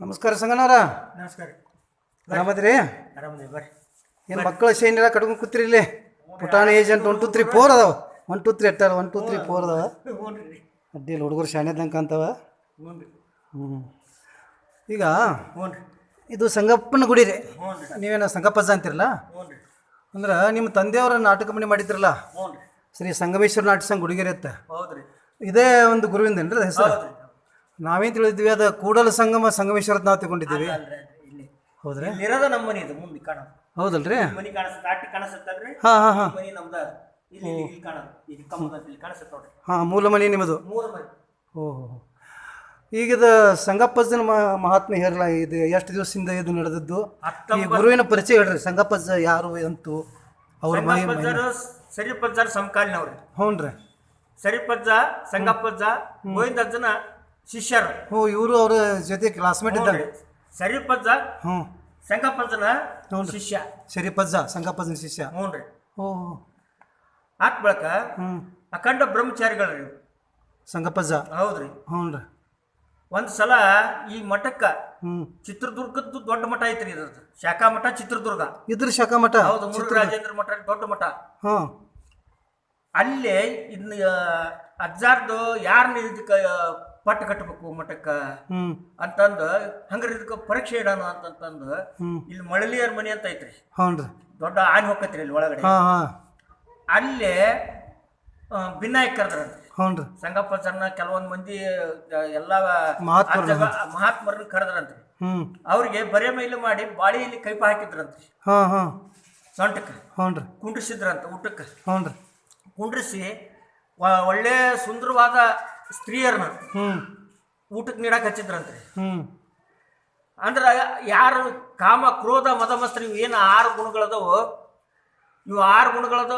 ನಮಸ್ಕಾರ ಸಂಗನವರ ನಮಸ್ಕಾರ. ಆರಾಮದ್ರಿ? ಆರಾಮದೇವಿ ಬರ್ರಿ. ಏನು ಮಕ್ಕಳು ಶೈನಿಲ್ಲ ಕಟ್ಕೊಂಡು ಕೂತ್ರಿ ಇಲ್ಲಿ? ಪುಟಾಣಿ agent one two three four ಅದಾವ. ಒನ್ ಟು ತ್ರೀ ಎಟ್ಟಾರ ಒನ್ ಟು ತ್ರೀ ಫೋರ್ ಅದಾವ. ಅಡ್ಡಿಲ್ಲ ಹುಡುಗರು ಶಾಣೆ ತನಕ ಹ್ಞೂ ಹ್ಞೂ ಈಗ ಇದು ಸಂಗಪ್ಪನ ಗುಡಿ ರೀ. ನೀವೇನ ಸಂಗಪ್ಪಜ್ಜ ಅಂತಿರಲ್ಲ? ಅಂದ್ರೆ ನಿಮ್ಮ ತಂದೆಯವರ ನಾಟಕ ಮನೆ ಮಾಡಿದ್ರಲ್ಲ? ಶ್ರೀ ಸಂಗಮೇಶ್ವರ ನಾಟ್ಯ ಸಂಘ ಗುಡಿಗೆರೆ ಇತ್ತ ಇದೇ ಒಂದು ಗುರುವಿಂದೇನ್ರಿ ಅದು ಹೆಸರು? ನಾವೇನು ತಿಳಿದ್ವಿ ಅದು ಕೂಡಲ ಸಂಗಮ ಸಂಗಮೇಶ್ವರ ನಾವು ತಗೊಂಡಿದ್ದೀವಿ ಹೌದ್ರಿ? ಇರೋದ ನಮ್ಮ ಮನೆ ಇದು ಮುಂದೆ ಕಾಣೋದು. ಹೌದಲ್ರಿ? ಮನೆ ಕಾಣಿಸುತ್ತೆ ದಾಟಿ ಕಾಣಿಸುತ್ತಲ್ರಿ ಹಾ ಹಾ ಹಾಂ. ಮನೆ ನಮ್ದ ಇಲ್ಲಿ ಇಲ್ಲಿ ಕಾಣೋದು. ಇಲ್ಲಿ ಕಮ್ಮದ ಇಲ್ಲಿ ಕಾಣಿಸುತ್ತೆ ನೋಡ್ರಿ. ಹಾಂ ಮೂಲ ಮನೆ ನಿಮ್ಮದು ಮೂರು ಮನೆ. ಓಹೋ ಈಗಿದ ಸಂಗಪ್ಪಜ್ಜನ ಮ- ಮಹಾತ್ಮೆ ಹೇರಲ ಇದು ಎಷ್ಟು ದಿವಸದಿಂದ ಇದು ನಡೆದದ್ದು? ಈ ಗುರುವಿನ ಪರಿಚಯ ಹೇಳ್ರಿ ಸಂಗಪ್ಪಜ್ಜ ಯಾರು ಅಂತು? ಅವ್ರ ಮನೆ ಸರಿಪಜ್ಜ ಸರಿಪಜ್ಜರು ಸಮಕಾಲೀನವ್ರಿ. ಹ್ಞೂ ರೀ ಸರಿಪಜ್ಜ ಸಂಗಪ್ಪಜ್ಜ ಗೋವಿಂದಜ್ಜನ ಶಿಷ್ಯರು. ಹ್ಞೂ ಇವರು ಅವ್ರ ಜೊತೆ ಕ್ಲಾಸ್ಮೇಟ್ ಇದ್ದಾರೆ. ಸರಿಪಜ್ಜ ಹ್ಞೂ. ಹ್ಞೂನ್ರಿ. ಶಿಷ್ಯ. ಸರಿಪಜ್ಜ ಸಂಗಪ್ಪಜ್ಜನ ಶಿಷ್ಯ. ಹ್ಞೂ ರೀ. ಹ್ಞೂ ಆತ್ ಬಳಕ ಹ್ಞೂ. ಅಖಂಡ ಬ್ರಹ್ಮಚಾರಿಗಳ್ರಿ ರೀ ಸಂಗಪ್ಪಜ್ಜ ಹೌದ್ರಿ. ಹ್ಞೂ ರೀ. ಒಂದು ಸಲ ಈ ಮಠಕ್ಕೆ ಹ್ಞೂ. ಚಿತ್ರದುರ್ಗದ್ದು ದೊಡ್ಡ ಮಠ ಐತ್ರಿ ಇದ್ರದ್ದು. ಶಾಖಾ ಮಠ ಚಿತ್ರದುರ್ಗ. ಇದ್ರ ಶಾಖಾ ಮಠ? ಹೌದು ಮುರುಘರಾಜೇಂದ್ರ ಮಠ ದೊಡ್ಡ ಮಠ. ಹಾಂ ಅಲ್ಲೇ ಇದನ್ನ ಅಜ್ಜಾರ್ದು ಯಾರನ್ನ ಇದಕ್ಕ ಪಟ್ಟು ಕಟ್ಟಬೇಕು ಮಠಕ್ಕ. ಅಂತಂದು ಹಂಗ್ರ ಇದಕ್ಕೆ ಪರೀಕ್ಷೆ ಇಡೋಣ ಅಂತಂತಂದು ಇಲ್ಲಿ ಮಳಲಿಯರ್ ಮನೆ ಅಂತ ಐತ್ರಿ. ದೊಡ್ಡ ಆನೆ ಹೋಗತ್ರಿ ಇಲ್ಲಿ ಒಳಗಡೆ. ಅಲ್ಲಿ ಭಿನ್ನಾಯಕ್ ಕರೆದ್ರಂತೆ. ಸಂಗಪ್ಪ ಸರ್ನ ಕೆಲವೊಂದ್ ಮಂದಿ ಎಲ್ಲಾ ಎಲ್ಲ ಮಹಾತ್ಮರು. ಮಹಾತ್ಮರನ್ನ ಕರೆದ್ರಂತ್ರಿ ಅವ್ರಿಗೆ ಬರೆ ಮೈಲು ಮಾಡಿ ಬಾಳಿಯಲ್ಲಿ ಕೈಪ ಹಾಕಿದ್ರಂತ್ರಿ ಸೊಂಟಕ್ಕೆ. ಕುಂಡ್ರಿಸಿದ್ರಂತ ಊಟಕ್ಕೆ. ಕುಂಡ್ರಿಸಿ ಒಳ್ಳೆ ಸುಂದರವಾದ ಸ್ತ್ರೀಯರನ್ನ ಊಟಕ್ಕೆ ನೀಡಕ್ಕೆ ಹಚ್ಚಿದ್ರಂತೆ. ಅಂದ್ರ ಯಾರು ಕಾಮ ಕ್ರೋಧ ಮದ ಮಸ್ತ್ರ ಇವು ಏನು ಆರು ಗುಣಗಳದವು ಇವು ಆರು ಗುಣಗಳದ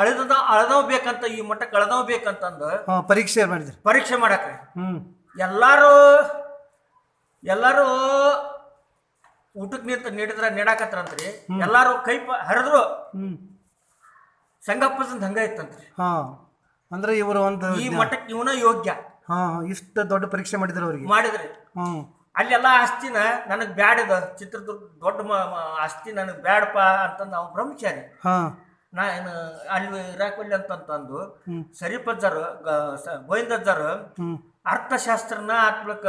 ಅಳೆದ ಅಳದವ್ ಬೇಕಂತ ಈ ಮಟ್ಟಕ್ಕೆ ಅಳದವ್ ಬೇಕಂತಂದು ಪರೀಕ್ಷೆ ಮಾಡಿದ್ರಿ? ಪರೀಕ್ಷೆ ಮಾಡಕ್ರಿ. ಎಲ್ಲಾರು ಎಲ್ಲಾರು ಊಟಕ್ಕೆ ನಿಂತ ನೀಡಿದ್ರ ನೀಡಾಕತ್ರಂತ್ರಿ ಎಲ್ಲಾರು ಕೈ ಹರಿದ್ರು. ಸಂಗಪ್ಪಸಂದ್ ಹಂಗ ಇತ್ತಂತ್ರಿ. ಹಾಂ. ಅಂದ್ರೆ ಇವರು ಒಂದು ಈ ಮಠಕ್ಕೆ ಇವನ ಯೋಗ್ಯ. ಹಾ ಇಷ್ಟು ದೊಡ್ಡ ಪರೀಕ್ಷೆ ಮಾಡಿದ್ರು ಅವ್ರಿಗೆ. ಮಾಡಿದ್ರಿ. ಹ್ಞೂ ಅಲ್ಲೆಲ್ಲ ಆಸ್ತಿನ ನನಗೆ ಬ್ಯಾಡದ ಚಿತ್ರದುರ್ಗ ದೊಡ್ಡ ಆಸ್ತಿ ನನಗೆ ಬ್ಯಾಡಪ್ಪ ಅಂತಂದು ಅವ್ನು ಬ್ರಹ್ಮಚಾರಿ. ಹಾ. ನಾ ಏನು ಅಲ್ಲಿ ಇರಾಕೊಲ್ಲಿ ಅಂತಂತಂದು ಹ್ಮ್. ಸರಿಪಜ್ಜರು ಗೋವಿಂದಜ್ಜರು ಹ್ಞೂ ಅರ್ಥಶಾಸ್ತ್ರನ ಆತ್ಮಕ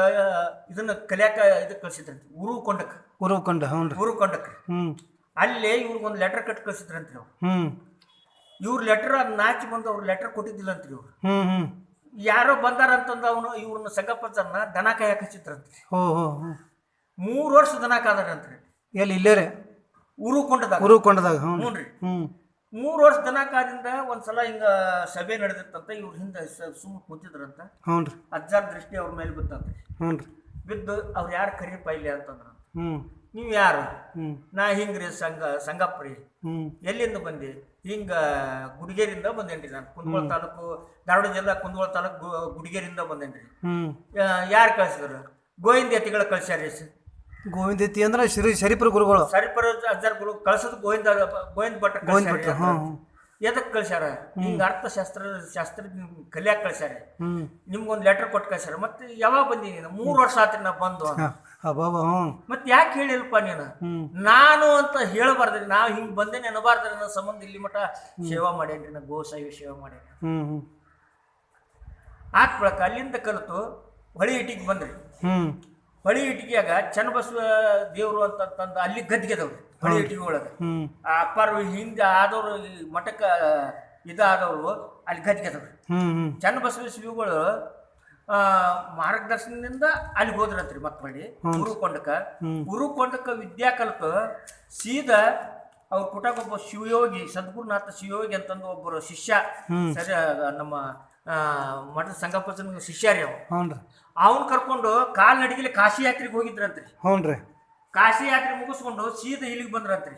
ಇದನ್ನ ಕಲಿಯಾಕ ಇದಕ್ಕೆ ಕಳ್ಸಿದ್ರಂತೆ ಉರು ಕೊಂಡಕ್ಕೆ ಉರುಕೊಂಡ ಹ್ಞೂ ರೀ ಊರು ಕೊಂಡಕ್ಕೆ ಹ್ಞೂ ಅಲ್ಲೇ ಇವ್ರಿಗೊಂದು ಲೆಟರ್ ಕಟ್ ಕಳ್ಸಿದ್ರಂತ್ರಿ ನಾವು ಹ್ಞೂ ಇವ್ರ ಲೆಟರ್ ಅದು ನಾಚಿ ಬಂದು ಅವ್ರು ಲೆಟರ್ ಕೊಟ್ಟಿದ್ದಿಲ್ಲಂತ್ರಿ ಇವ್ರು. ಹ್ಞೂ ಹ್ಞೂ ಯಾರೋ ಬಂದಾರಂತಂದು ಅವನು ಇವ್ರನ್ನ ಸಂಗಪ್ಪನ ದನ ಕಾಯಕ್ಕೆ ಹಚ್ಚಿದ್ರಂತ್ರಿ. ಹೋ ಹೋ ಹ್ಞೂ ಮೂರು ವರ್ಷ ದನ ಕಾದಾರಂತ್ರಿ ಎಲ್ಲಿ ಇಲ್ಲೇ ರೀ? ಊರು ಕೊಂಡದಾಗ ಉರುಕೊಂಡದಾಗ ಹ್ಞೂ ಹ್ಞೂ ರೀ ಹ್ಞೂ. ಮೂರು ವರ್ಷ ದನ ಕಾದಿಂದ ಒಂದ್ಸಲ ಹಿಂಗ ಸಭೆ ನಡೆದಿತ್ತಂತ ಇವ್ರ ಹಿಂದೆ ಸುಮ್ಮ ಕೂತಿದ್ರಂತ. ಹ್ಞೂ ರೀ. ಅಜ್ಜಾರ ದೃಷ್ಟಿ ಅವ್ರ ಮೇಲೆ ಬಿತ್ತಂತ್ರಿ. ಹ್ಞೂ ರೀ. ಬಿದ್ದು ಅವ್ರು ಯಾರು ಕರೀಪ ಇಲ್ಲಿ ಅಂತಂದ್ರ ಹ್ಞೂ. ನೀವು ಯಾರು? ಹ್ಞೂ. ನಾ ಹಿಂಗ್ರಿ ಸಂಘ ಸಂಗಪ್ರಿ ಹ್ಞೂ. ಎಲ್ಲಿಂದ ಬಂದಿ? ಹಿಂಗ ಗುಡಿಗೇರಿಂದ ಬಂದೇನ್ರಿ ನಾನು. ಕುಂದಗೋಳ ತಾಲೂಕು ಧಾರವಾಡ ಜಿಲ್ಲಾ ಕುಂದಗೋಳ ತಾಲೂಕು ಗುಡಿಗೇರಿಂದ ಬಂದೇನ್ರಿ. ಯಾರು ಕಳ್ಸಿದ್ರು? ಗೋವಿಂದ ಯತಿಗಳ ಕಳ್ಸ್ಯಾರ ಗೋವಿಂದ ಯತಿ ಅಂದ್ರೆ ಶ್ರೀ ಶರೀಪುರ ಗುರುಗಳು. ಸರಿಪರ ಅಜ್ಜಾರ್ ಗುರು ಕಳ್ಸೋದು ಗೋವಿಂದ ಗೋವಿಂದ ಭಟ್ ಗೋವಿಂದ ಭಟ್ರು ಎದಕ್ಕೆ ಕಳ್ಸ್ಯಾರ? ಹಿಂಗ ಅರ್ಥಶಾಸ್ತ್ರ ಶಾಸ್ತ್ರ ಕಲಿಯಾಕ ಕಳ್ಸ್ಯಾರ. ನಿಮ್ಗೊಂದ್ ಲೆಟರ್ ಕೊಟ್ಟು ಕಳ್ಸ್ಯಾರ ಮತ್ತೆ ಯಾವಾಗ ಬಂದಿ ನೀನು? ಮೂರು ವರ್ಷ ಆತ್ರಿ ನಾ ಬಂದು ಅಂತ. ಮತ್ತೆ ಯಾಕೆ ಹೇಳಿಲ್ಪ ನೀನು? ನಾನು ಅಂತ ಹೇಳಬಾರ್ದ್ರಿ. ನಾವು ಹಿಂಗೆ ಬಂದೇನೆ ಅನ್ನಬಾರ್ದ್ರಿ ನನ್ನ ಸಂಬಂಧ ಇಲ್ಲಿ ಮಠ ಸೇವಾ ಮಾಡೇನ್ರಿ ನಾ ಗೋ ಸಾಯಿ ಸೇವಾ ಮಾಡೇನಿ ಹ್ಞೂ ಆತ್ ಬಳಕ ಅಲ್ಲಿಂದ ಕಲಿತು ಹೊಳಿ ಇಟಿಗೆ ಬಂದ್ರಿ. ಹೊಳಿ ಇಟಿಗೆಯಾಗ ಚನ್ನಬಸವ ದೇವರು ಅಂತಂದು ಅಲ್ಲಿ ಗದ್ಗೆದವ್ರಿ. ಹೊಳಿ ಒಳಗೆ. ಆ ಅಪ್ಪಾರು ಹಿಂದೆ ಆದವರು ಈ ಮಠಕ್ಕೆ ಇದಾದವರು ಅಲ್ಲಿ ಗದ್ಗೆದವ್ರಿ ಚನ್ನ ಬಸವೇಶ್ವರಿಗಳು ಮಾರ್ಗದರ್ಶನದಿಂದ ಅಲ್ಲಿ ಹೋದ್ರಂತ್ರಿ ಮತ್ ಮಾಡಿ. ಗುರುಕೊಂಡಕ ಉರುಕೊಂಡಕ. ಗುರುಕೊಂಡಕ ವಿದ್ಯಾ ಕಲಿತು ಸೀದಾ ಅವ್ರ ಕುಟಕ ಒಬ್ಬ ಶಿವಯೋಗಿ ಸದ್ಗುರುನಾಥ ಶಿವಯೋಗಿ ಅಂತಂದು ಒಬ್ಬರು ಶಿಷ್ಯ ಸರಿ ನಮ್ಮ ಮಠದ ಸಂಗಪ್ಪನ ಶಿಷ್ಯ ರೀ ಅವ್ರಿ ಅವ್ನ ಅವನ್ ಕರ್ಕೊಂಡು ಕಾಲ್ ನಡಿಗೆಲಿ ಕಾಶಿ ಯಾತ್ರೆಗೆ ಹೋಗಿದ್ರಂತ್ರಿ. ಹ್ಞೂ ರೀ ಕಾಶಿ ಯಾತ್ರೆ ಮುಗಿಸ್ಕೊಂಡು ಸೀದಾ ಇಲ್ಲಿಗೆ ಬಂದ್ರಂತ್ರಿ.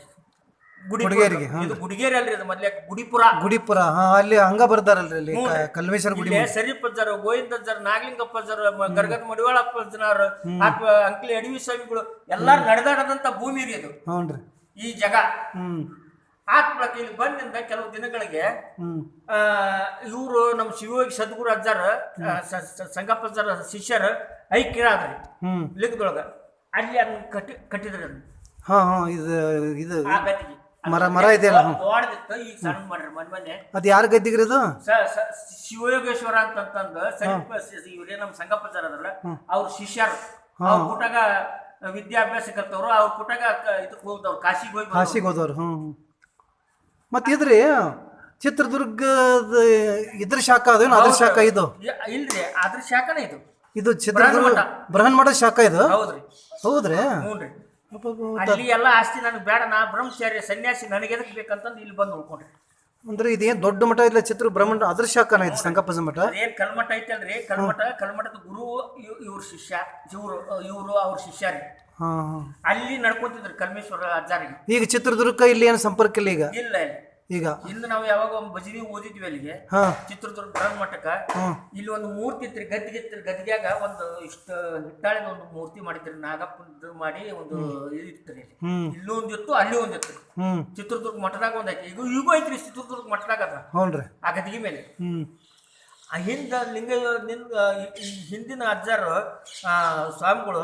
ಗುಡಿ ಗುಡಿಗೇರಿಗೆ, ಹ್ಞೂ. ಇದು ಗುಡಿಗೇರಿ ಅಲ್ರಿ ಇದು ಮೊದ್ಲೇ ಗುಡಿಪುರ. ಗುಡಿಪುರ ಹಾಂ ಅಲ್ಲಿ ಹಂಗ ಬರ್ತಾರಲ್ರಿ ಅಲ್ಲಿ ಕ- ಕಲ್ಮೇಶ್ವರ ಗುಡಿ ಇಲ್ಲೇ ಸರಿಪಜ್ಜರು ಗೋವಿಂದಜ್ಜರು ನಾಗಲಿಂಗಪ್ಪಜ್ಜರು ಗರ್ಗದ ಮಡಿವಾಳಪ್ಪಜ್ಜನವರು ಅಥವಾ ಅಂಕಲಿ ಅಡವಿ ಸ್ವಾಮಿಗಳು ಎಲ್ಲಾರು ನಡೆದಾಡದಂತ ಭೂಮಿ ರೀ ಇದು. ಹ್ಞೂ ಈ ಜಗ. ಹ್ಞೂ ಆತ್ಮಳಕ್ಕೆ ಇಲ್ಲಿ ಬಂದಿಂದ ಕೆಲವು ದಿನಗಳಿಗೆ ಹ್ಞೂ ಇವರು ನಮ್ಮ ಶಿವಯೋಗಿ ಸದ್ಗುರು ಅಜ್ಜಾರ ಆ, ಸಂಗಪ್ಪಜ್ಜರ ಶಿಷ್ಯರು ಐಕ್ಯರಾದ್ರಿ. ಹ್ಞೂ ಲಿಂಗದೊಳಗ. ಅಲ್ಲಿ ಅದನ್ನ ಕಟ್ಟಿ ಕಟ್ಟಿದ್ರಿ ಅದನ್ನ? ಹಾ ಹಾ ಇದು ಇದು ಆ ಗದ್ದಿಗೆ. ಮರ ಮರ ಇದೆಯಲ್ಲ ಹ್ಮ್. ದೊಡ್ಡದಿತ್ತು ಈಗ ಸಣ್ಣ ಮಾಡ್ರಿ ಮನ್ ಮೊನ್ನೆ ಅದು ಯಾರ ಗದ್ದಿಗ್ರಿ ಇದು ಸ- ಸ- ಶಿವಯೋಗೇಶ್ವರ ಅಂತಂತಂದು ಸಮೀಪ ಸ- ಇವ್ರೇ ನಮ್ಮ ಸಂಗಪ್ಪಚಾರ ಅದಲ್ಲ ಅವ್ರ ಶಿಷ್ಯರು. ಅವ್ರ ಕೂಟಾಗ ವಿದ್ಯಾಭ್ಯಾಸ ಕಲ್ತವ್ರು ಅವ್ರ ಕೂಟಾಗ ಕ- ಇದಕ್ಕೆ ಹೋಗ್ದವ್ರು ಕಾಶಿಗೆ ಹೋಗಿ ಬಂದವ್ರು. ಕಾಶಿಗೆ ಹೋದವ್ರು ಹ್ಞೂ ಮತ್ತೆ ಇದ್ರಿ ಚಿತ್ರದುರ್ಗದ ಇದ್ರ ಶಾಖ ಅದೇನು ಅದ್ರ ಶಾಖ ಇದು? ಇ- ಇಲ್ರಿ ಅದ್ರ ಶಾಖನೇ ಇದು. ಇದು ಚಿತ್ರದುರ್ಗ ಬೃಹನ್ಮಠ. ಶಾಖ ಇದು? ಹೌದ್ರಿ. ಹೌದ್ರಿ? ಹ್ಞೂನ್ರಿ. ಅಲ್ಲಿ ಎಲ್ಲ ಆಸ್ತಿ ನನಗೆ ಬೇಡ ನಾ ಬ್ರಹ್ಮಚಾರಿ ಸನ್ಯಾಸಿ ನನಗೆ ಎದಕ್ ಬೇಕಂತಂದು ಇಲ್ಲಿ ಬಂದು ಉಳ್ಕೊಂಡ್ರಿ. ಅಂದ್ರೆ ಇದೇನ್ ದೊಡ್ಡ ಮಠ ಇಲ್ಲ ಚಿತ್ರ ಬ್ರಹ್ಮಣ ಅದ್ರ ಶಾಖನ ಐತಿ ಸಂಕಪ್ಪದ ಮಠ? ಏನ್ ಕಲ್ಮಠ ಐತಲ್ರಿ ಕಲ್ಮಠ ಕಲ್ಮಠದ ಗುರು ಇವ್- ಇವ್ರ ಶಿಷ್ಯ ಇವ್ರು ಇವರು ಅವ್ರ ಶಿಷ್ಯ ರೀ. ಅಲ್ಲಿ ನಡ್ಕೊಂತಿದ್ರು ಕಲ್ಮೇಶ್ವರ ಅಜ್ಜಾರಿಗೆ. ಈಗ ಚಿತ್ರದುರ್ಗ ಇಲ್ಲಿ ಏನು ಸಂಪರ್ಕ ಇಲ್ಲ ಈಗ? ಇಲ್ಲ ಇಲ್ಲಿ. ಈಗ ಇಲ್ಲಿ ನಾವು ಯಾವಾಗ ಒಂದು ಭಜನಿ ಓದಿದ್ವಿ ಅಲ್ಲಿಗೆ ಹಾಂ. ಚಿತ್ರದುರ್ಗ ಮಠಕ್ಕ ಹ್ಮ್. ಇಲ್ಲಿ ಒಂದು ಮೂರ್ತಿ ಇತ್ರಿ ಗದ್ದಿಗೆ ಇತ್ರಿ ಗದ್ದಿಗ್ಯಾಗ ಒಂದು ಇಷ್ಟು ಹಿಟ್ಟಾಳಿನ ಒಂದು ಮೂರ್ತಿ ಮಾಡಿದ್ರಿ ನಾಗಪ್ಪನ ಮಾಡಿ ಒಂದು ಇದು ಇತ್ತು ಇಲ್ಲಿ. ಹ್ಮ್. ಇಲ್ಲೂ ಒಂದಿತ್ತು ಅಲ್ಲಿ ಒಂದಿತ್ತು ಇತ್ತು. ಚಿತ್ರದುರ್ಗ ಮಠದಾಗ ಒಂದ್ ಐತಿ. ಈಗ ಈಗೂ ಐತ್ರಿ ಚಿತ್ರದುರ್ಗ ಮಠದಾಗ ಅದ. ಹ್ಞೂ ಆ ಗದ್ದಿಗೆ ಮೇಲೆ. ಹ್ಮ್. ಆ ಹಿಂದ ಲಿಂಗ ನಿಂದ ಈ ಹಿಂದಿನ ಅಜ್ಜಾರು ಆ ಸ್ವಾಮಿಗಳು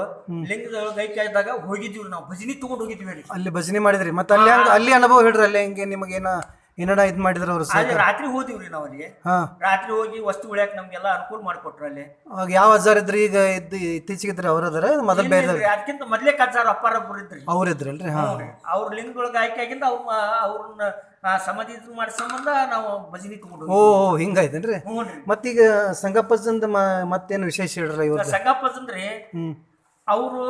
ಲಿಂಗದ ಗೈ ಇದ್ದಾಗ ಹೋಗಿದ್ವಿ ನಾವು. ಭಜನಿ ತಗೊಂಡ್ ಹೋಗಿದ್ವಿ ಅಲ್ಲಿ ಅಲ್ಲಿ ಭಜನೆ ಮಾಡಿದ್ರಿ. ಮತ್ತೆ ಅಲ್ಲಿ ಹಂಗ ಅಲ್ಲಿ ಅನುಭವ ಹೇಳ್ರಿ ಅಲ್ಲಿ ಹೆಂಗೆ ನಿಮಗೇನ ಏನಡ ಇದ್ ಮಾಡಿದ್ರು ಅವ್ರು ಅಲ್ಲಿ ರಾತ್ರಿ ಹೋದಿವ್ರಿ ನಾವ್ ಅಲ್ಲಿ. ಹಾಂ. ರಾತ್ರಿ ಹೋಗಿ ವಸ್ತು ಉಳ್ಯಾಕ ನಮ್ಗೆಲ್ಲ ಅನುಕೂಲ ಮಾಡಿಕೊಟ್ರು ಅಲ್ಲಿ. ಯಾವ ಅಜ್ಜಾರ್ ಇದ್ರಿ? ಈಗ ಇದ್ದು ಇತ್ತೀಚಿಗೆ ಇದ್ರಿ ಅವ್ರ ಅದಾರ? ಮೊದಲ್ ಬೇರೆ ಅದಕ್ಕಿಂತ ಮೊದ್ಲೇ ಕಜ್ಜಾರ ಅಪ್ಪಾರೊಬ್ರು ಇದ್ರಿ. ಅವ್ರ ಇದ್ರಲ್ರಿ ಹಾಂ. ಅವ್ರ ಲಿಂಗದೊಳಗೆ ಆಯ್ಕೆ ಆಗಿಂದ ಅವ್ರ ಅವ್ರನ್ನ ಸಮಾಧಿ ಇದು ಮಾಡಿ ಸಂಬಂಧ ನಾವು ಭಜನಿ ತಗೊಂಡು ಓ ಓ, ಹಿಂಗಾಯ್ತೇನ್ರಿ? ಮತ್ತೀಗ ಸಂಗಪ್ಪಜ್ಜಂದ ಮತ್ತೇನು ವಿಶೇಷ ಹೇಳ್ರಿ ಇವರು ಸಂಗಪ್ಪಜ್ಜಂದ್ರಿ ಅವರು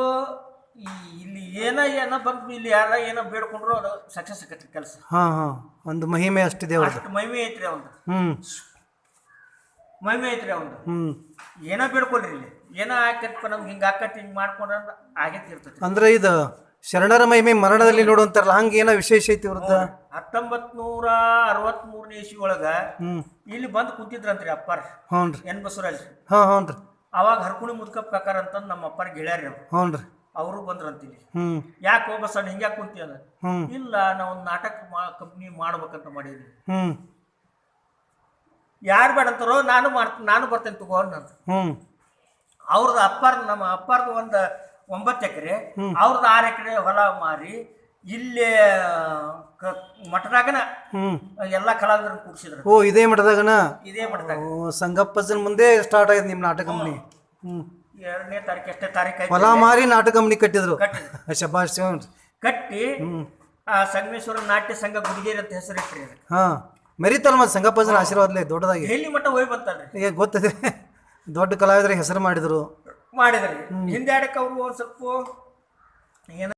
ಈ ಇಲ್ಲಿ ಏನ ಏನ ಬಂದು ಇಲ್ಲಿ ಯಾರ ಏನೋ ಬೇಡ್ಕೊಂಡ್ರು ಅದು ಸಕ್ಸಸ್ ಆಗತ್ತೆ ಕೆಲಸ. ಹಾ ಹಾ. ಒಂದು ಮಹಿಮೆ ಅಷ್ಟಿದೆ ಅವ್ರದ್ದು ಅಷ್ಟು ಮಹಿಮೆ ಐತ್ರಿ ಅವಂದು ಹ್ಮ್. ಮಹಿಮೆ ಐತ್ರಿ ಅವಂದು ಹ್ಮ್. ಏನೋ ಬೇಡ್ಕೊಳ್ರಿ ಇಲ್ಲಿ. ಏನೋ ಆಕತ್ಪ ನಮ್ಗೆ ಹಿಂಗೆ ಆಕತ್ ಹಿಂಗೆ ಮಾಡ್ಕೊಂಡ್ರ ಆಗೈತಿ ಇರ್ತೈತಿ. ಅಂದ್ರೆ ಇದು ಶರಣರ ಮಹಿಮೆ ಮರಣದಲ್ಲಿ ನೋಡುವಂತಾರಲ್ಲ ಹಂಗ ಏನೋ ವಿಶೇಷ ಐತಿ ಇವ್ರದ್ದು ಹತ್ತೊಂಬತ್ ನೂರ ಅರವತ್ ಮೂರನೇ ಇಸ್ವಿ ಒಳಗ ಹ್ಮ್. ಇಲ್ಲಿ ಬಂದು ಕುಂತಿದ್ರಂತ್ರಿ ಅಪ್ಪಾರ. ಹ್ಞೂ ರೀ ಎನ್ ಬಸವರಾಜ್. ಹಾ ಹ್ಞೂ ರೀ ಅವಾಗ ಹರ್ಕುಣಿ ಮುದ್ಕ ಪ್ರಕಾರ ಅಂತಂದು ನಮ್ಮ ಅಪ್ಪಾರ ಗೆಳ್ಯಾರಿ ಅವ್ರು. ಹ್ಞೂ ರೀ ಅವರು ಬಂದ್ರಂತೀನಿ ಯಾಕೆ ಯಾಕೆ ಹೋಗ್ಬಸಣ್ಣ ಹಿಂಗ್ಯಾಕೆ ಕುಂತಿ ಅದ? ಹ್ಮ್. ಇಲ್ಲ ನಾವು ಒಂದು ನಾಟಕ ಮಾ ಕಂಪ್ನಿ ಮಾಡ್ಬೇಕಂತ ಮಾಡಿದ್ವಿ ಹ್ಮ್. ಯಾರು ಬೇಡ ಅಂತಾರೋ ನಾನು ಮಾಡ್ತೀನಿ ನಾನು ಬರ್ತೇನೆ ತಗೋ ಅನ್ನೋದು. ಅವ್ರದ್ದು ಅಪ್ಪಾರ ನಮ್ಮ ಅಪ್ಪಾರ್ದು ಒಂದು ಒಂಬತ್ತು ಎಕರೆ. ಅವ್ರದ್ದು ಆರು ಎಕರೆ ಹೊಲ ಮಾರಿ ಇಲ್ಲಿ ಕ ಮಠದಾಗನ ಎಲ್ಲ ಕಲಾವಿದರನ್ನ ಕೂಡ್ಸಿದ್ರು. ಓ ಇದೇ ಮಠದಾಗನ? ಇದೇ ಮಠದಾಗ. ಓ ಸಂಗಪ್ಪಜನ್ ಮುಂದೆ ಸ್ಟಾರ್ಟ್ ಆಗಿದೆ ನಿಮ್ಮ ನಾಟಕ ಕಂಪ್ನಿ ಹ್ಮ್. ಎರಡನೇ ತಾರೀಕು ಎಷ್ಟೇ ತಾರೀಕು ಹೊಲ ಮಾರಿ ನಾಟಕ ಕಂಪ್ನಿ ಕಟ್ಟಿದ್ರು. ಶಬಾಷ್ ಕಟ್ಟಿ ಆ ಸಂಗಮೇಶ್ವರ ನಾಟ್ಯ ಸಂಘ ಗುಡಿಗೇರಿ ಅಂತ ಹೆಸರಿಟ್ರಿ ಅದಕ್ಕೆ. ಹಾಂ. ಮೆರಿತಲ್ಲ ಮತ್ತೆ ಸಂಗಪ್ಪಜನ ಆಶೀರ್ವಾದಲೇ ದೊಡ್ಡದಾಗಿ. ಎಲ್ಲಿ ಮಟ್ಟ ಹೋಗಿ ಬರ್ತಾರೆ ಈಗ ಗೊತ್ತದೆ. ದೊಡ್ಡ ಕಲಾವಿದರ ಹೆಸರು ಮಾಡಿದ್ರು. ಮಾಡಿದ್ರಿ. ಹಿಂದೆ ಆಡಕ್ಕೆ ಅವರು ಒಂದು ಸ್ವಲ್ಪ ಏನ